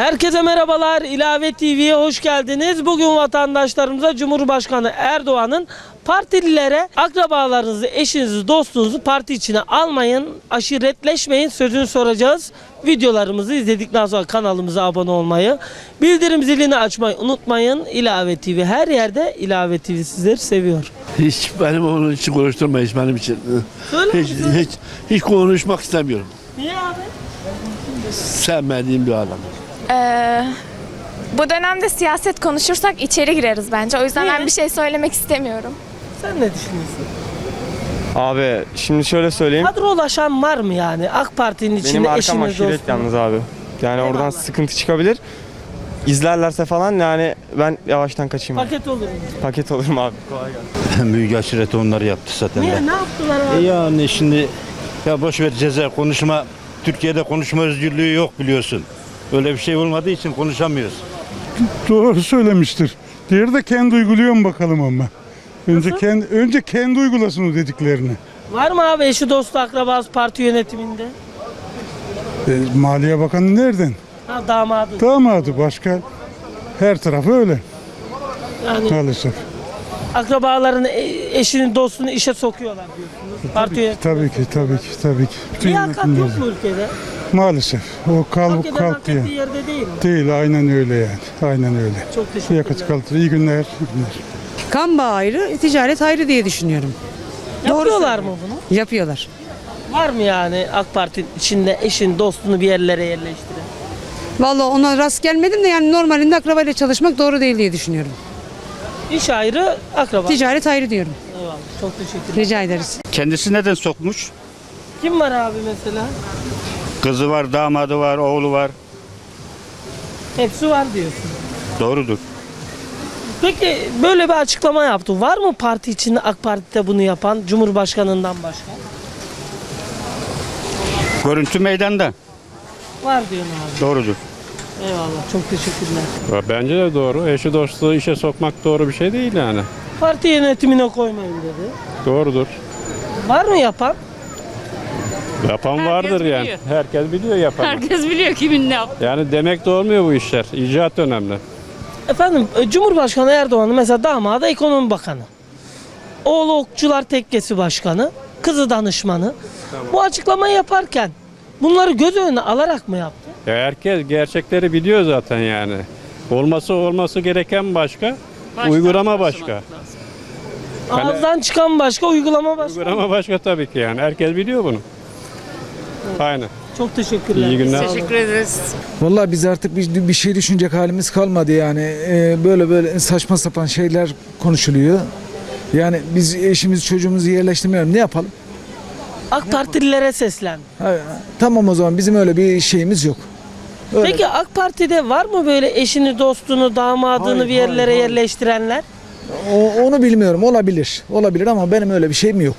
Herkese merhabalar. İlave TV'ye hoş geldiniz. Bugün vatandaşlarımıza Cumhurbaşkanı Erdoğan'ın partililere akrabalarınızı, eşinizi, dostunuzu parti içine almayın, aşiretleşmeyin sözünü soracağız. Videolarımızı izledikten sonra kanalımıza abone olmayı, bildirim zilini açmayı unutmayın. İlave TV her yerde İlave TV sizleri seviyor. Hiç benim onun için konuşturma hiç benim için. Söyle Hiç, hiç, hiç konuşmak istemiyorum. Niye abi? Sevmediğim bir adam. Ee, bu dönemde siyaset konuşursak içeri gireriz bence. O yüzden Niye? ben bir şey söylemek istemiyorum. Sen ne düşünüyorsun? Abi şimdi şöyle söyleyeyim. Kadrolaşan var mı yani? AK Parti'nin Benim içinde arkam eşiniz, aşiret dostunuz. yalnız abi. Yani oradan Eyvallah. sıkıntı çıkabilir. İzlerlerse falan yani ben yavaştan kaçayım. Paket olur mu? Paket olurum abi. Büyük aşireti onlar yaptı zaten. Niye? Ne yaptılar E abi? yani şimdi ya boş ver ceza konuşma Türkiye'de konuşma özgürlüğü yok biliyorsun. Öyle bir şey olmadığı için konuşamıyoruz. Doğru söylemiştir. Diğeri de kendi uyguluyor mu bakalım ama. Önce kendi, önce kendi uygulasın o dediklerini. Var mı abi eşi dostu akrabası parti yönetiminde? E, Maliye Bakanı nereden? Ha damadı. Damadı başka. Her tarafı öyle Yani maalesef. akrabalarını, e- eşini, dostunu işe sokuyorlar diyorsunuz. Parti yönetimi. Tabii ki, tabii ki, tabii ki. Bütün Liyakat yok mu ülkede? Maalesef. O kalk eden hak kalktı ya. ettiği yerde değil mi? Değil, aynen öyle yani. Aynen öyle. Çok teşekkürler. Liyakat kalktı. İyi günler. iyi günler. Kan bağı ayrı, ticaret ayrı diye düşünüyorum. Yapıyorlar mı bunu? Yapıyorlar. Var mı yani AK Parti içinde eşin, dostunu bir yerlere yerleştiren? Vallahi ona rast gelmedim de yani normalinde akrabayla çalışmak doğru değil diye düşünüyorum. İş ayrı, akraba. Ticaret ayrı diyorum. Eyvallah. Çok teşekkürler. Rica ederiz. Kendisi neden sokmuş? Kim var abi mesela? Kızı var, damadı var, oğlu var. Hepsi var diyorsun. Doğrudur. Peki böyle bir açıklama yaptı. Var mı parti içinde AK Parti'de bunu yapan Cumhurbaşkanından başka? Görüntü meydanda. Var diyorsun abi. Doğrudur. Eyvallah. Çok teşekkürler. Bence de doğru. Eşi dostu işe sokmak doğru bir şey değil yani. Parti yönetimine koymayın dedi. Doğrudur. Var mı yapan? Yapan vardır yani. Herkes biliyor yapan. Herkes biliyor kimin ne yaptığını. Yani demek de olmuyor bu işler. İcraat önemli. Efendim e, Cumhurbaşkanı Erdoğan'ın mesela damadı ekonomi bakanı. Oğlu okçular tekkesi başkanı. Kızı danışmanı. Bu açıklamayı yaparken bunları göz önüne alarak mı yaptı? Ya herkes gerçekleri biliyor zaten yani. Olması olması gereken başka, uygulama başka. Hani- Ağızdan çıkan başka, uygulama başka. Uygulama başka tabii ki yani. Herkes biliyor bunu. Aynen. Çok teşekkürler. İyi günler. Olun. Teşekkür ederiz. Vallahi biz artık bir, bir şey düşünecek halimiz kalmadı yani. Ee, böyle böyle saçma sapan şeyler konuşuluyor. Yani biz eşimiz çocuğumuzu yerleştirmiyoruz. Ne yapalım? AK Partililere seslendi. Ha, tamam o zaman bizim öyle bir şeyimiz yok. Öyle. Peki AK Parti'de var mı böyle eşini, dostunu, damadını Hayır, bir yerlere hayır, hayır. yerleştirenler? O- onu bilmiyorum. Olabilir. Olabilir ama benim öyle bir şeyim yok.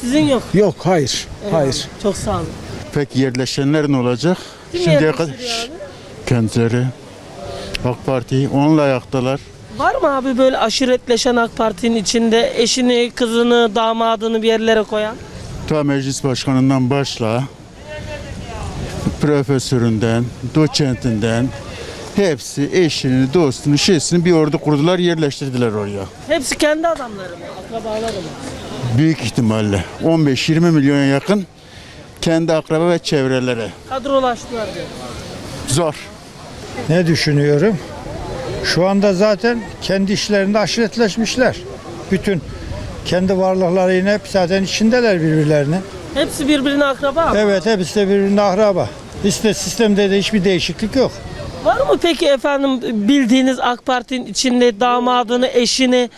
Sizin yok. Yok, hayır. Eyvallah. Hayır. Çok sağ olun. Peki yerleşenler ne olacak? Kim Şimdiye kadar kendileri AK Parti onunla ayaktalar. Var mı abi böyle aşiretleşen AK Parti'nin içinde eşini, kızını, damadını bir yerlere koyan? Ta meclis başkanından başla profesöründen, doçentinden hepsi eşini, dostunu, şeysini bir ordu kurdular, yerleştirdiler oraya. Hepsi kendi adamları mı? Akrabaları mı? Büyük ihtimalle 15-20 milyona yakın kendi akraba ve çevrelere. Kadrolaştılar diyor. Zor. Ne düşünüyorum? Şu anda zaten kendi işlerinde aşiretleşmişler. Bütün kendi varlıklarıyla hep zaten içindeler birbirlerinin. Hepsi birbirine akraba mı? Evet hepsi de birbirine akraba. İşte sistemde de hiçbir değişiklik yok. Var mı peki efendim bildiğiniz AK Parti'nin içinde damadını, eşini,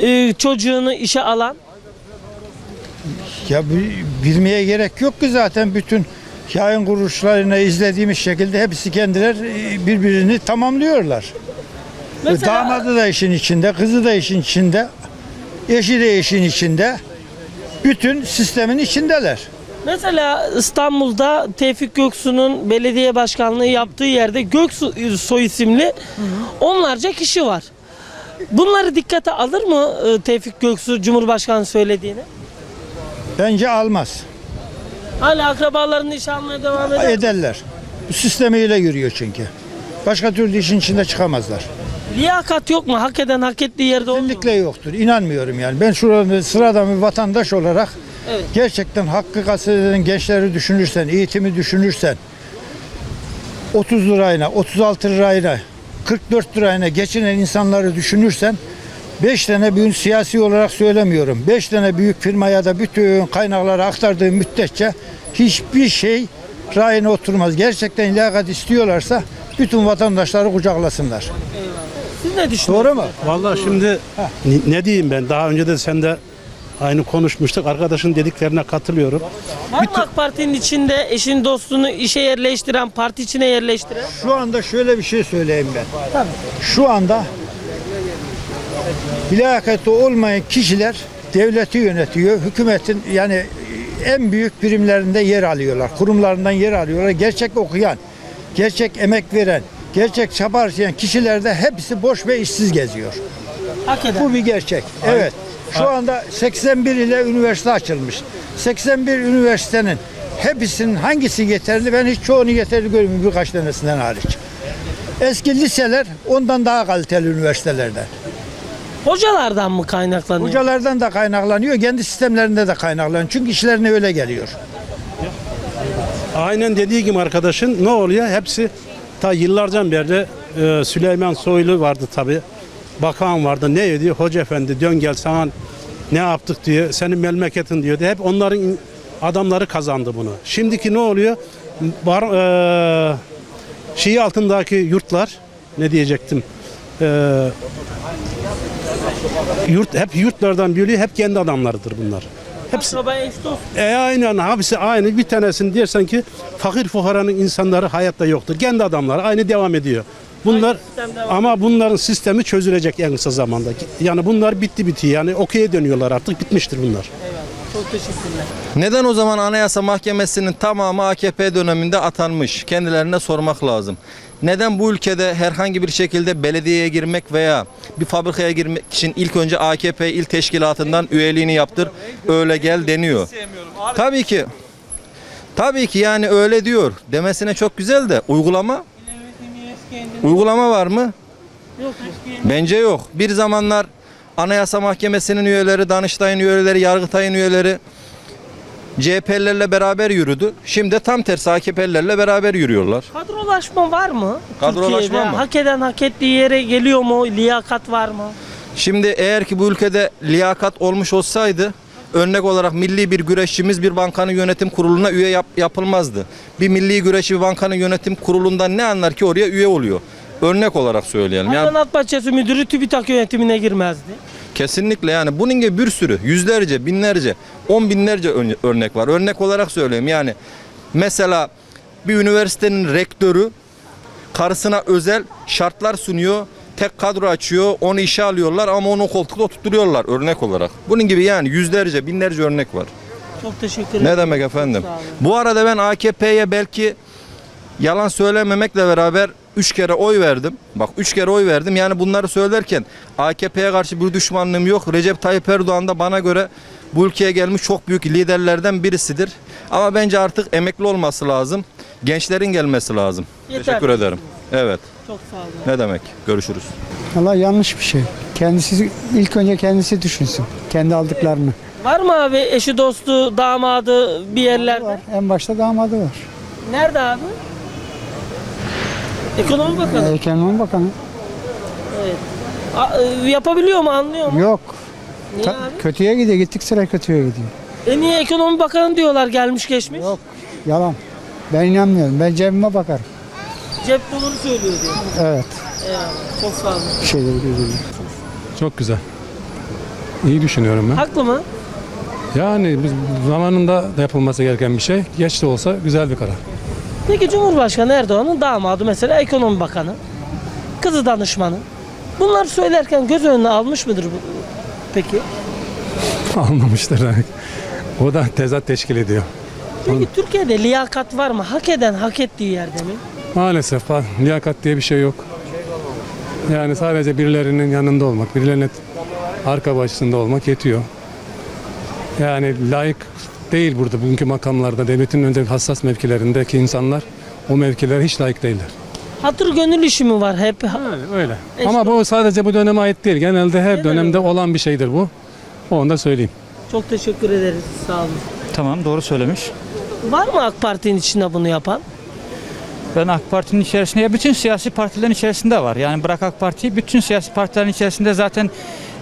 e, çocuğunu işe alan? Ya bi- bilmeye gerek yok ki zaten bütün yayın kuruluşlarına izlediğimiz şekilde hepsi kendiler e, birbirini tamamlıyorlar. Mesela Damadı da işin içinde, kızı da işin içinde, eşi de işin içinde. Bütün sistemin içindeler. Mesela İstanbul'da Tevfik Göksu'nun belediye başkanlığı yaptığı yerde Göksu Soy isimli onlarca kişi var. Bunları dikkate alır mı e, Tevfik Göksu Cumhurbaşkanı söylediğini? Bence almaz. Hala akrabalarını almaya devam eder. Ederler. Bu sistemiyle yürüyor çünkü. Başka türlü işin içinde çıkamazlar. Liyakat yok mu? Hak eden hak ettiği yerde olmuyor mu? Kesinlikle yoktur. İnanmıyorum yani. Ben şurada sıradan bir vatandaş olarak Evet. gerçekten hakkı gazeteden gençleri düşünürsen, eğitimi düşünürsen 30 lirayla, 36 lirayla, 44 lirayla geçinen insanları düşünürsen 5 tane büyük siyasi olarak söylemiyorum. 5 tane büyük firmaya da bütün kaynakları aktardığı müddetçe hiçbir şey rayına oturmaz. Gerçekten liyakat istiyorlarsa bütün vatandaşları kucaklasınlar. Siz ne düşünüyorsunuz? Doğru mu? Vallahi şimdi ne, ne diyeyim ben? Daha önce de sen de aynı konuşmuştuk. Arkadaşın dediklerine katılıyorum. Var mı AK Parti'nin içinde eşin dostunu işe yerleştiren, parti içine yerleştiren? Şu anda şöyle bir şey söyleyeyim ben. Tabii. Şu anda liyakati olmayan kişiler devleti yönetiyor. Hükümetin yani en büyük birimlerinde yer alıyorlar. Kurumlarından yer alıyorlar. Gerçek okuyan, gerçek emek veren, gerçek çaba harcayan kişiler de hepsi boş ve işsiz geziyor. Hak eden. Bu bir gerçek. Evet. Şu anda 81 ile üniversite açılmış. 81 üniversitenin hepsinin hangisi yeterli? Ben hiç çoğunu yeterli görmüyorum birkaç tanesinden hariç. Eski liseler ondan daha kaliteli üniversitelerde. Hocalardan mı kaynaklanıyor? Hocalardan da kaynaklanıyor, kendi sistemlerinde de kaynaklanıyor. Çünkü işlerine öyle geliyor. Aynen dediği gibi arkadaşın ne oluyor? Hepsi ta yıllardan beri e, Süleyman Soylu vardı tabi. Bakan vardı. Ne diyor? Hoca efendi dön gel sana ne yaptık diyor. Senin memleketin diyordu. Hep onların adamları kazandı bunu. Şimdiki ne oluyor? Bar, e, şeyi altındaki yurtlar ne diyecektim? E, yurt hep yurtlardan biliyor. Hep kendi adamlarıdır bunlar. Hepsi. E aynen hepsi aynı bir tanesini dersen ki fakir fukaranın insanları hayatta yoktur. Kendi adamlar aynı devam ediyor. Bunlar ama bunların sistemi çözülecek en kısa zamanda. Yani bunlar bitti bitti yani okey'e dönüyorlar artık bitmiştir bunlar. Çok teşekkürler. Neden o zaman Anayasa Mahkemesi'nin tamamı AKP döneminde atanmış? Kendilerine sormak lazım. Neden bu ülkede herhangi bir şekilde belediyeye girmek veya bir fabrikaya girmek için ilk önce AKP il teşkilatından üyeliğini yaptır, öyle gel deniyor. Tabii ki. Tabii ki yani öyle diyor. Demesine çok güzel de uygulama Uygulama var mı? Bence yok. Bir zamanlar Anayasa Mahkemesi'nin üyeleri, Danıştay'ın üyeleri, Yargıtay'ın üyeleri CHP'lilerle beraber yürüdü. Şimdi tam tersi AKP'lilerle beraber yürüyorlar. Kadrolaşma var mı? Kadrolaşma Türkiye'de mı? hak eden hak ettiği yere geliyor mu? Liyakat var mı? Şimdi eğer ki bu ülkede liyakat olmuş olsaydı örnek olarak milli bir güreşçimiz bir bankanın yönetim kuruluna üye yap- yapılmazdı. Bir milli güreşçi bir bankanın yönetim kurulundan ne anlar ki oraya üye oluyor. Örnek olarak söyleyelim. Yani Hayvanat Bahçesi Müdürü TÜBİTAK yönetimine girmezdi. Kesinlikle yani bunun gibi bir sürü yüzlerce, binlerce, on binlerce ör- örnek var. Örnek olarak söyleyeyim yani mesela bir üniversitenin rektörü karısına özel şartlar sunuyor. Tek kadro açıyor, onu işe alıyorlar ama onu koltukta oturtuyorlar örnek olarak. Bunun gibi yani yüzlerce, binlerce örnek var. Çok teşekkür ederim. Ne demek efendim? Bu arada ben AKP'ye belki yalan söylememekle beraber 3 kere oy verdim. Bak 3 kere oy verdim. Yani bunları söylerken AKP'ye karşı bir düşmanlığım yok. Recep Tayyip Erdoğan da bana göre bu ülkeye gelmiş çok büyük liderlerden birisidir. Ama bence artık emekli olması lazım. Gençlerin gelmesi lazım. Yeter. Teşekkür ederim. Evet. Çok sağ olun. Ne demek? Görüşürüz. Allah yanlış bir şey. Kendisi ilk önce kendisi düşünsün. Kendi aldıklarını. Var mı abi eşi dostu damadı bir yerlerde? En başta damadı var. Nerede abi? Ekonomi Bakanı. Ekonomi Bakanı. Evet. A- e, yapabiliyor mu anlıyor mu? Yok. Niye abi? Kötüye gidiyor. Gittik sıra kötüye gidiyor. E niye ekonomi bakanı diyorlar gelmiş geçmiş? Yok. Yalan. Ben inanmıyorum. Ben cebime bakarım. Cep dolumu söylüyor diyor. Evet. Eyvallah. Çok sağ olun. Bir şey değil. Çok güzel. İyi düşünüyorum ben. Haklı mı? Yani biz zamanında da yapılması gereken bir şey. Geç de olsa güzel bir karar. Peki Cumhurbaşkanı Erdoğan'ın damadı mesela ekonomi bakanı. Kızı danışmanı. Bunları söylerken göz önüne almış mıdır bu? Peki. Almamıştır. O da tezat teşkil ediyor. Peki Türkiye'de liyakat var mı? Hak eden hak ettiği yerde mi? Maalesef liyakat diye bir şey yok. Yani sadece birilerinin yanında olmak, birilerinin arka başında olmak yetiyor. Yani layık değil burada bugünkü makamlarda, devletin önünde hassas mevkilerindeki insanlar o mevkilere hiç layık değiller. Hatır gönül işi mi var hep? Öyle. öyle. Ama bu sadece bu döneme ait değil. Genelde her dönemde olan bir şeydir bu. Onu da söyleyeyim. Çok teşekkür ederiz. Sağ olun. Tamam doğru söylemiş. Var mı AK Parti'nin içinde bunu yapan? Ben AK Parti'nin içerisinde ya bütün siyasi partilerin içerisinde var. Yani bırak AK Parti'yi bütün siyasi partilerin içerisinde zaten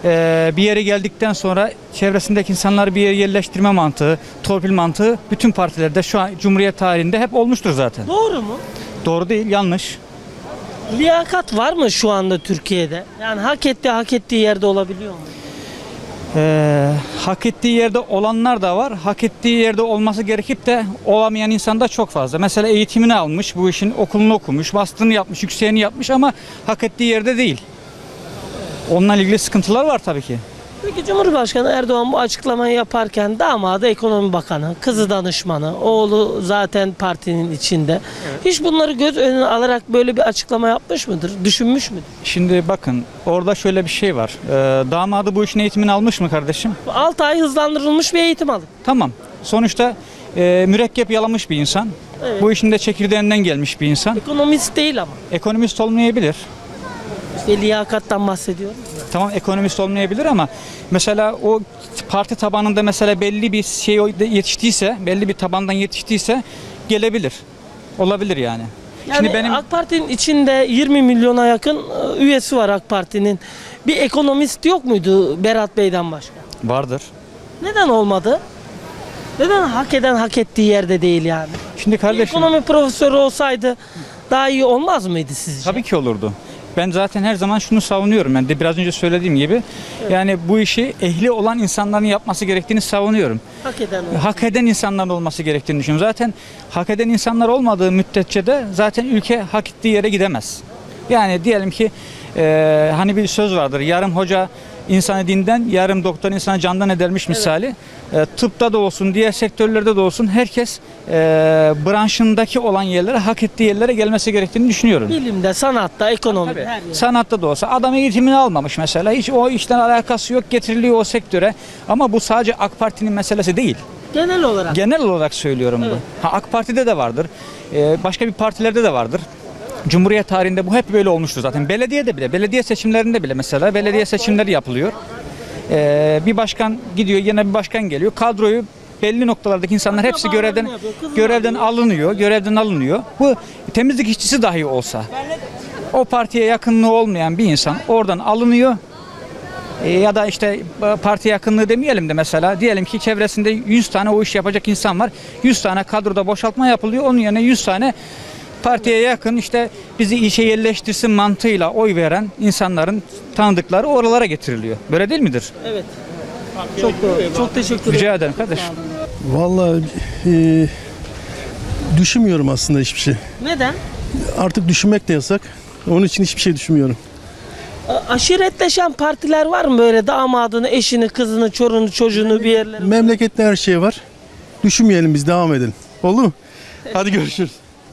eee, bir yere geldikten sonra çevresindeki insanları bir yere yerleştirme mantığı, torpil mantığı bütün partilerde şu an Cumhuriyet tarihinde hep olmuştur zaten. Doğru mu? Doğru değil, yanlış. Liyakat var mı şu anda Türkiye'de? Yani hak ettiği hak ettiği yerde olabiliyor mu? Eee, hak ettiği yerde olanlar da var. Hak ettiği yerde olması gerekip de olamayan insan da çok fazla. Mesela eğitimini almış, bu işin okulunu okumuş, bastığını yapmış, yükseğini yapmış ama hak ettiği yerde değil. Onunla ilgili sıkıntılar var tabii ki. Peki Cumhurbaşkanı Erdoğan bu açıklamayı yaparken damadı ekonomi bakanı, kızı danışmanı, oğlu zaten partinin içinde. Hiç bunları göz önüne alarak böyle bir açıklama yapmış mıdır? Düşünmüş müdür? Şimdi bakın orada şöyle bir şey var. Eee, damadı bu işin eğitimini almış mı kardeşim? 6 ay hızlandırılmış bir eğitim alın. Tamam. Sonuçta eee, mürekkep yalamış bir insan. Evet. Bu işin de çekirdeğinden gelmiş bir insan. Ekonomist değil ama. Ekonomist olmayabilir. İşte liyakattan bahsediyorum. Tamam ekonomist olmayabilir ama mesela o parti tabanında mesela belli bir şey yetiştiyse, belli bir tabandan yetiştiyse gelebilir. Olabilir yani. Yani Şimdi benim AK Parti'nin içinde 20 milyona yakın e, üyesi var AK Parti'nin. Bir ekonomist yok muydu Berat Bey'den başka? vardır. Neden olmadı? Neden hak eden hak ettiği yerde değil yani? Şimdi Bir kardeşim ekonomi profesörü olsaydı daha iyi olmaz mıydı sizce? tabii ki olurdu. Ben zaten her zaman şunu savunuyorum. Ben de biraz önce söylediğim gibi. Yani bu işi ehli olan insanların yapması gerektiğini savunuyorum. Hak eden. Hak eden insanların olması gerektiğini düşünüyorum. Zaten hak eden insanlar olmadığı müddetçe de zaten ülke hak ettiği yere gidemez. Yani diyelim ki eee, hani bir söz vardır. Yarım hoca insanı dinden, yarım doktor insanı candan edermiş misali. Eee, tıpta da olsun, diğer sektörlerde de olsun herkes eee, branşındaki olan yerlere, hak ettiği yerlere gelmesi gerektiğini düşünüyorum. Bilimde, sanatta, ekonomide Tabii. her yerde. Sanatta da olsa adam eğitimini almamış mesela. Hiç o işten alakası yok getiriliyor o sektöre. Ama bu sadece AK Parti'nin meselesi değil. Genel olarak. Genel olarak söylüyorum Evet. bu. Ha, AK Parti'de de vardır. Ee, başka bir partilerde de vardır. Cumhuriyet tarihinde bu hep böyle olmuştur zaten. Belediyede bile, belediye seçimlerinde bile mesela belediye seçimleri yapılıyor. Ee, bir başkan gidiyor, yine bir başkan geliyor. Kadroyu belli noktalardaki insanlar hepsi görevden görevden alınıyor, görevden alınıyor. Bu temizlik işçisi dahi olsa o partiye yakınlığı olmayan bir insan oradan alınıyor. E, ya da işte e, parti yakınlığı demeyelim de mesela diyelim ki çevresinde 100 tane o iş yapacak insan var. 100 tane kadroda boşaltma yapılıyor. Onun yerine 100 tane partiye yakın işte bizi işe yerleştirsin mantığıyla oy veren insanların tanıdıkları oralara getiriliyor. Böyle değil midir? Evet. Çok doğru. Çok teşekkür ederim. Rica ederim kardeşim. Vallahi e, düşünmüyorum aslında hiçbir şey. Neden? Artık düşünmek de yasak. Onun için hiçbir şey düşünmüyorum. Aşiretleşen partiler var mı böyle damadını, eşini, kızını, çorunu, çocuğunu bir yerlere? Memlekette her şey var. Düşünmeyelim biz devam edelim. Oldu mu? Hadi görüşürüz.